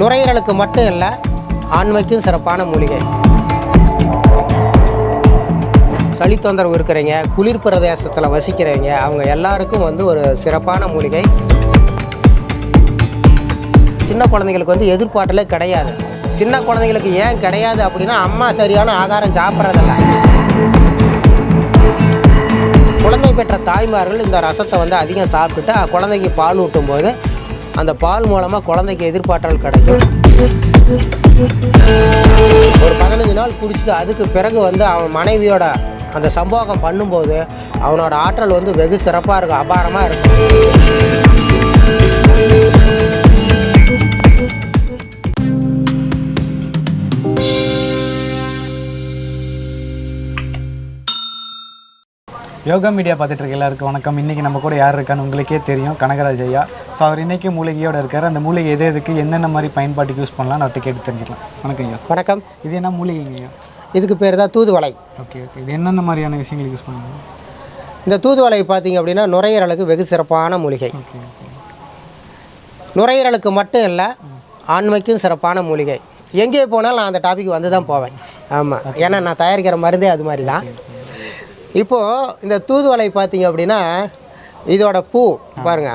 நுரையீரலுக்கு மட்டும் இல்லை ஆண்மைக்கும் சிறப்பான மூலிகை. சளி தொந்தரவு இருக்கிறவங்க குளிர் பிரதேசத்தில் வசிக்கிறவங்க அவங்க எல்லாருக்கும் வந்து ஒரு சிறப்பான மூலிகை. சின்ன குழந்தைங்களுக்கு வந்து எதிர்பார்ட்டலே கிடையாது. சின்ன குழந்தைங்களுக்கு ஏன் கிடையாது அப்படின்னா அம்மா சரியான ஆகாரம் சாப்பிட்றதில்ல. குழந்தை பெற்ற தாய்மார்கள் இந்த ரசத்தை வந்து அதிகம் சாப்பிட்டுட்டு குழந்தைக்கு பால் ஊட்டும் போது அந்த பால் மூலமாக குழந்தைக்கு எதிர்பார்த்தல் கிடைக்கும். ஒரு பதினஞ்சு நாள் குடிச்சிட்டு அதுக்கு பிறகு வந்து அவன் மனைவியோட அந்த சம்போகம் பண்ணும்போது அவனோட ஆற்றல் வந்து வெகு சிறப்பாக இருக்கும் அபாரமாக இருக்கும். யோகா மீடியா பார்த்துட்டு இருக்க எல்லாருக்கும் வணக்கம். இன்றைக்கி நம்ம கூட யார் இருக்கான்னு உங்களுக்கே தெரியும். கனகராஜ் ஐயா. ஸோ அவர் இன்றைக்கி மூலிகையோட இருக்கார். அந்த மூலிகை எது எதுக்கு என்னென்ன மாதிரி பயன்பாட்டுக்கு யூஸ் பண்ணலாம் அவர்கிட்ட கேட்டு தெரிஞ்சுக்கலாம். வணக்கம் ஐயா. வணக்கம். இது என்ன மூலிகைங்க ஐயா? இதுக்கு பேர் தான் தூதுவளை. ஓகே ஓகே இது என்னென்ன மாதிரியான விஷயங்களுக்கு யூஸ் பண்ணுவாங்க இந்த தூதுவளை பார்த்தீங்க அப்படின்னா நுரையீரலுக்கு வெகு சிறப்பான மூலிகை. நுரையீரலுக்கு மட்டும் இல்லை ஆண்மைக்கும் சிறப்பான மூலிகை. எங்கே போனாலும் நான் அந்த டாபிக் வந்து தான் போவேன். ஆமாம் ஏன்னா நான் தயாரிக்கிற மருந்தே அது மாதிரி தான். இப்போது இந்த தூதுவளை பார்த்தீங்க அப்படின்னா இதோட பூ பாருங்க.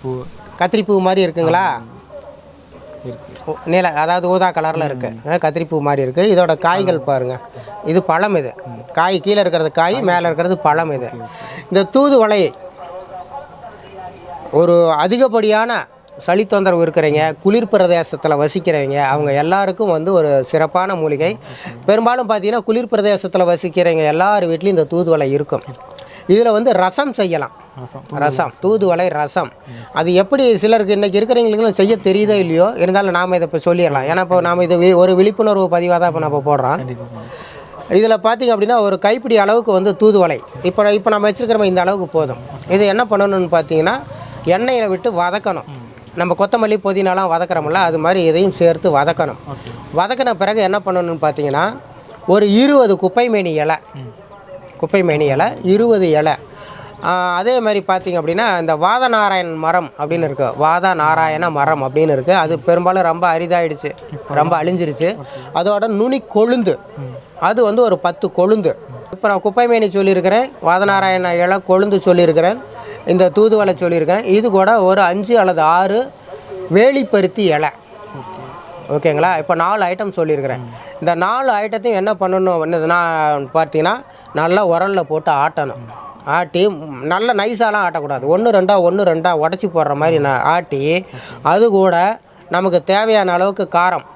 பூ. கத்திரிப்பூ மாதிரி இருக்குங்களா? நீல அதாவது ஊதா கலரில் இருக்குது கத்திரிப்பூ மாதிரி இருக்குது இதோட காய்கள் பாருங்கள் இது பழம் இது. காய் கீழே இருக்கிறது காய் மேலே இருக்கிறது பழம் இது. இந்த தூதுவளை ஒரு அதிகப்படியான சளி தொந்தரவு இருக்கிறவங்க குளிர் பிரதேசத்தில் வசிக்கிறவங்க அவங்க எல்லாருக்கும் வந்து ஒரு சிறப்பான மூலிகை. பெரும்பாலும் பார்த்தீங்கன்னா குளிர் பிரதேசத்தில் வசிக்கிறவங்க எல்லார் வீட்லேயும் இந்த தூதுவளை இருக்கும். இதில் வந்து ரசம் செய்யலாம். ரசம் தூதுவளை. ரசம் அது எப்படி சிலருக்கு இன்றைக்கி இருக்கிறவங்களுக்கு செய்ய தெரியுதோ இல்லையோ இருந்தாலும் நாம் இதை இப்போ சொல்லிடலாம். ஏன்னா இப்போ நாம் இது ஒரு விழிப்புணர்வு பதிவாக தான் இப்போ நம்ம போடுறோம். இதில் பார்த்திங்க அப்படின்னா ஒரு கைப்பிடி அளவுக்கு வந்து தூதுவளை. இப்போ இப்போ நம்ம வச்சுருக்கிறோம் இந்த அளவுக்கு போதும். இது என்ன பண்ணணும்னு பார்த்தீங்கன்னா எண்ணெயில் விட்டு வதக்கணும். நம்ம கொத்தமல்லி புதினாலாம் வதக்குறோம்ல அது மாதிரி இதையும் சேர்த்து வதக்கணும். வதக்கின பிறகு என்ன பண்ணணும்னு பார்த்தீங்கன்னா ஒரு இருபது குப்பைமேனி இலை குப்பைமேனி இலை இருபது இலை. அதே மாதிரி பார்த்தீங்க அப்படின்னா இந்த வாத நாராயண மரம் அப்படின்னு இருக்குது வாத நாராயண மரம் அப்படின்னு இருக்குது அது பெரும்பாலும் ரொம்ப அரிதாயிடுச்சு ரொம்ப அழிஞ்சிருச்சு. அதோட நுனி கொழுந்து. அது வந்து ஒரு பத்து கொழுந்து. இப்போ நான் குப்பைமேனி சொல்லியிருக்கிறேன் வாதநாராயண இலை கொழுந்து சொல்லியிருக்கிறேன். இந்த தூதுவளை சொல்லியிருக்கேன். இது கூட ஒரு அஞ்சு அல்லது ஆறு வேலிப்பருத்தி இலை. ஓகேங்களா? இப்போ நாலு ஐட்டம் சொல்லியிருக்கிறேன். இந்த நாலு ஐட்டத்தையும் என்ன பண்ணணும்? என்னதுன்னா நான் பார்த்தீங்கன்னா நல்லா உரலில் போட்டு ஆட்டணும். ஆட்டி நல்ல நைஸாலாம் ஆட்டக்கூடாது. ஒன்று ரெண்டாக ஒன்று ரெண்டாக உடச்சி போடுற மாதிரி நான் ஆட்டி அது கூட நமக்கு தேவையான அளவுக்கு காரம்.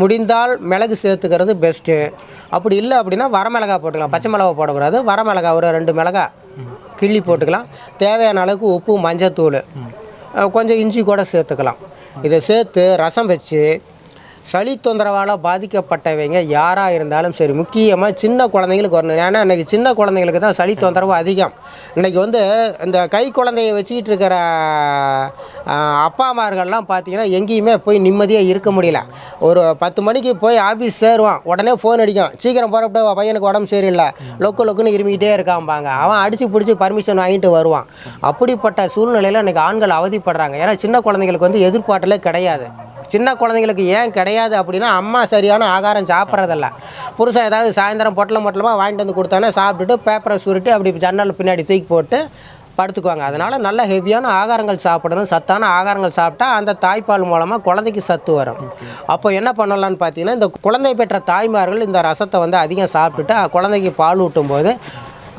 முடிந்தால் மிளகு சேர்த்துக்கிறது பெஸ்ட்டு அப்படி இல்லை அப்படின்னா வரமிளகா போட்டுக்கலாம். பச்சை மிளகா போடக்கூடாது. வரமிளகா ஒரு ரெண்டு மிளகா. கிள்ளி போட்டுக்கலாம். தேவையான அளவுக்கு உப்பு மஞ்சத்தூள் கொஞ்சம் இஞ்சி கூட சேர்த்துக்கலாம். இதை சேர்த்து ரசம் வச்சு சளி தொந்தரவால் பாதிக்கப்பட்டவங்க யாராக இருந்தாலும் சரி முக்கியமாக சின்ன குழந்தைங்களுக்கு வரணும். ஏன்னா இன்றைக்கி சின்ன குழந்தைங்களுக்கு தான் சளி தொந்தரவு அதிகம். இன்றைக்கி வந்து இந்த கை குழந்தைய வச்சுக்கிட்டு இருக்கிற அப்பா அம்மார்கள்லாம் பார்த்தீங்கன்னா எங்கேயுமே போய் நிம்மதியாக இருக்க முடியல. ஒரு பத்து மணிக்கு போய் ஆஃபீஸ் சேருவான். உடனே ஃபோன் அடிக்கும். சீக்கிரம் போகிறப்ப பையனுக்கு உடம்பு சரியில்லை. லொக்கு லொக்குன்னு இருமிக்கிட்டே இருக்காம்பாங்க. அவன் அடித்து பிடிச்சி பர்மிஷன் வாங்கிட்டு வருவான். அப்படிப்பட்ட சூழ்நிலையில் இன்றைக்கி ஆண்கள் அவதிப்படுறாங்க. ஏன்னா சின்ன குழந்தைங்களுக்கு வந்து எதிர்பார்ட்டலே கிடையாது. சின்ன குழந்தைங்களுக்கு ஏன் கிடையாது அப்படின்னா அம்மா சரியான ஆகாரம் சாப்பிட்றதில்ல. புருஷன் ஏதாவது சாயந்தரம் பொட்டலை மொட்டலமாக வாங்கிட்டு வந்து கொடுத்தானே சாப்பிட்டுட்டு பேப்பரை சுருட்டி அப்படி ஜன்னல் பின்னாடி தூக்கி போட்டு படுத்துக்குவாங்க. அதனால் நல்ல ஹெவியான ஆகாரங்கள் சாப்பிடணும். சத்தான ஆகாரங்கள் சாப்பிட்டா அந்த தாய்ப்பால் மூலமாக குழந்தைக்கு சத்து வரும். அப்போ என்ன பண்ணலாம்னு பார்த்தீங்கன்னா இந்த குழந்தை பெற்ற தாய்மார்கள் இந்த ரசத்தை வந்து அதிகம் சாப்பிட்டுட்டு குழந்தைக்கு பால் ஊட்டும் போது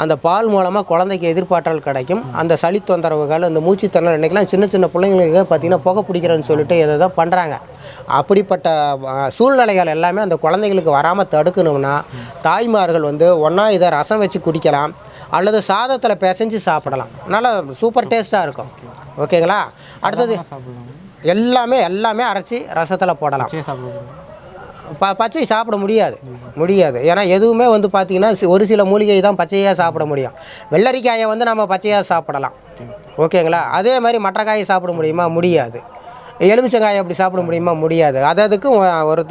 அந்த பால் மூலமாக குழந்தைக்கு எதிர்பார்த்தல் கிடைக்கும். அந்த சளி தொந்தரவுகள் அந்த மூச்சுத்திறனல் இன்றைக்கெலாம் சின்ன சின்ன பிள்ளைங்களுக்கு பார்த்திங்கன்னா புகை பிடிக்கிறேன்னு சொல்லிட்டு எதை தான் பண்ணுறாங்க அப்படிப்பட்ட சூழ்நிலைகள் எல்லாமே அந்த குழந்தைங்களுக்கு வராமல் தடுக்கணும்னா தாய்மார்கள் வந்து ஒன்றா இதை ரசம் வச்சு குடிக்கலாம் அல்லது சாதத்தில் பிசைஞ்சு சாப்பிடலாம். நல்லா சூப்பர் டேஸ்ட்டாக இருக்கும். ஓகேங்களா? அடுத்தது எல்லாமே எல்லாமே அரைச்சி ரசத்தில் போடலாம். ப பச்சை சாப்பிட முடியாது. முடியாது. ஏன்னா எதுவுமே வந்து பார்த்திங்கன்னா ஒரு சில மூலிகை தான் பச்சையாக சாப்பிட முடியும். வெள்ளரிக்காயை வந்து நம்ம பச்சையாக சாப்பிடலாம். ஓகேங்களா? அதே மாதிரி மற்ற காயை சாப்பிட முடியுமா? முடியாது. எலுமிச்சங்காயை அப்படி சாப்பிட முடியுமா? முடியாது. அது அதுக்கும் ஒரு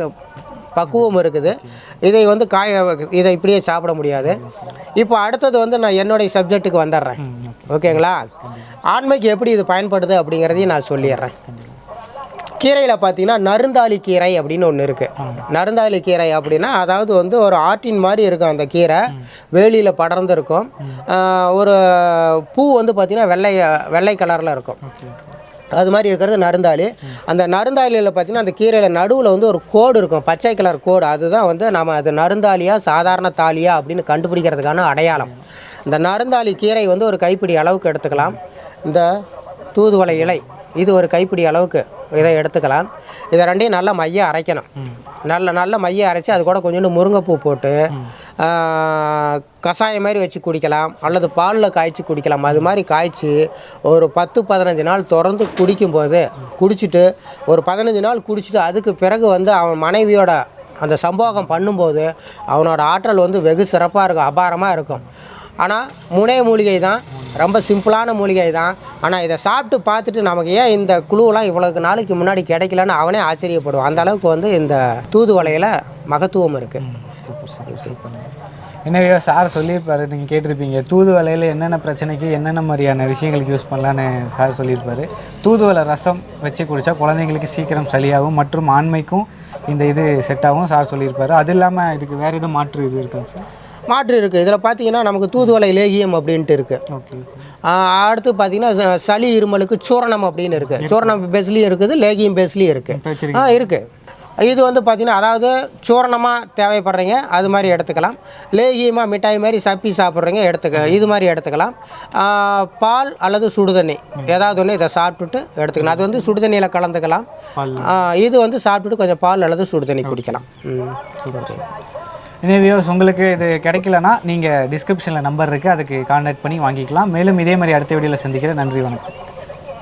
பக்குவம் இருக்குது. இதை வந்து காய இதை இப்படியே சாப்பிட முடியாது. இப்போ அடுத்தது வந்து நான் என்னுடைய சப்ஜெக்ட்டுக்கு வந்துடுறேன். ஓகேங்களா? ஆண்மைக்கு எப்படி இது பயன்படுது அப்படிங்கிறதையும் நான் சொல்லிடுறேன். கீரையில் பார்த்தீங்கன்னா நருந்தாளி கீரை அப்படின்னு ஒன்று இருக்குது நருந்தாளி கீரை அப்படின்னா அதாவது வந்து ஒரு ஆட்டின் மாதிரி இருக்கும் அந்த கீரை. வேலியில் படர்ந்து இருக்கும் ஆஹ் ஒரு பூ வந்து பார்த்திங்கன்னா வெள்ளை வெள்ளை கலரில் இருக்கும். அது மாதிரி இருக்கிறது நருந்தாளி. அந்த நருந்தாளியில் பார்த்தீங்கன்னா அந்த கீரையில் நடுவில் வந்து ஒரு கோடு இருக்கும். பச்சை கலர் கோடு. அதுதான் வந்து நம்ம அது நருந்தாளியா சாதாரண தாலியா அப்படின்னு கண்டுபிடிக்கிறதுக்கான அடையாளம். இந்த நருந்தாளி கீரை வந்து ஒரு கைப்பிடி அளவுக்கு எடுத்துக்கலாம். இந்த தூதுவளை இலை. இது ஒரு கைப்பிடி அளவுக்கு இதை எடுத்துக்கலாம். இதை ரெண்டையும் நல்லா மைய அரைக்கணும். நல்ல நல்ல மைய அரைச்சி அது கூட கொஞ்சோண்டு முருங்கைப்பூ போட்டு கஷாயம் மாதிரி வச்சு குடிக்கலாம். அல்லது பாலில் காய்ச்சி குடிக்கலாம். அது மாதிரி காய்ச்சி ஒரு பத்து பதினஞ்சு நாள் தொடர்ந்து குடிக்கும்போது குடிச்சிட்டு ஒரு பதினஞ்சு நாள் குடிச்சிட்டு அதுக்கு பிறகு வந்து அவன் மனைவியோட அந்த சம்போகம் பண்ணும்போது அவனோட ஆற்றல் வந்து வெகு சிறப்பாக இருக்கும் அபாரமாக இருக்கும். ஆனால் முனை மூலிகை தான் ரொம்ப சிம்பிளான மூலிகை தான். ஆனால் இதை சாப்பிட்டு பார்த்துட்டு நமக்கு ஏன் இந்த குழுவெலாம் இவ்வளவு நாளைக்கு முன்னாடி கிடைக்கலன்னு அவனே ஆச்சரியப்படுவான். அந்த அளவுக்கு வந்து இந்த தூதுவளையில் மகத்துவம் இருக்குது சூப்பர் சூப்பர் சூப்பர். எனவே சார் சொல்லியிருப்பாரு நீங்கள் கேட்டிருப்பீங்க. தூதுவலையில் என்னென்ன பிரச்சனைக்கு என்னென்ன மாதிரியான விஷயங்களுக்கு யூஸ் பண்ணலான்னு சார் சொல்லியிருப்பார். தூதுவளை ரசம் வச்சு குடித்தா குழந்தைங்களுக்கு சீக்கிரம் சளியாகும் மற்றும் ஆண்மைக்கும் இந்த இது செட்டாகவும் சார் சொல்லியிருப்பார். அது இல்லாமல் இதுக்கு வேறு எதுவும் மாற்று இது இருக்குங்க சார்? மாற்று இருக்குது இதில் பார்த்தீங்கன்னா நமக்கு தூதுவளை லேகியம் அப்படின்ட்டு இருக்குது ஓகே. அடுத்து பார்த்தீங்கன்னா சளி இருமலுக்கு சூரணம் அப்படின்னு இருக்குது சூரணம் பேஸ்லேயும் இருக்குது லேகியம் பேஸ்லேயும் இருக்குது ஆ இருக்குது இது வந்து பார்த்திங்கன்னா அதாவது சூரணமாக தேவைப்படுறீங்க அது மாதிரி எடுத்துக்கலாம். லேகியமாக மிட்டாய் மாதிரி சப்பி சாப்பிட்றீங்க எடுத்துக்க இது மாதிரி எடுத்துக்கலாம். பால் அல்லது சுடுதண்ணி. ஏதாவது ஒன்று இதை சாப்பிட்டுட்டு எடுத்துக்கலாம். அது வந்து சுடுதண்ணியில் கலந்துக்கலாம். இது வந்து சாப்பிட்டுட்டு கொஞ்சம் பால் அல்லது சுடுதண்ணி குடிக்கலாம். ம். சூப்பர். இதே வியூஸ் உங்களுக்கு இது கிடைக்கலனா நீங்கள் டிஸ்கிரிப்ஷனில் நம்பர் இருக்குது அதுக்கு கான்டாக்ட் பண்ணி வாங்கிக்கலாம். மேலும் இதே மாதிரி அடுத்த வீடியோவில் சந்திக்கிறேன். நன்றி வணக்கம்.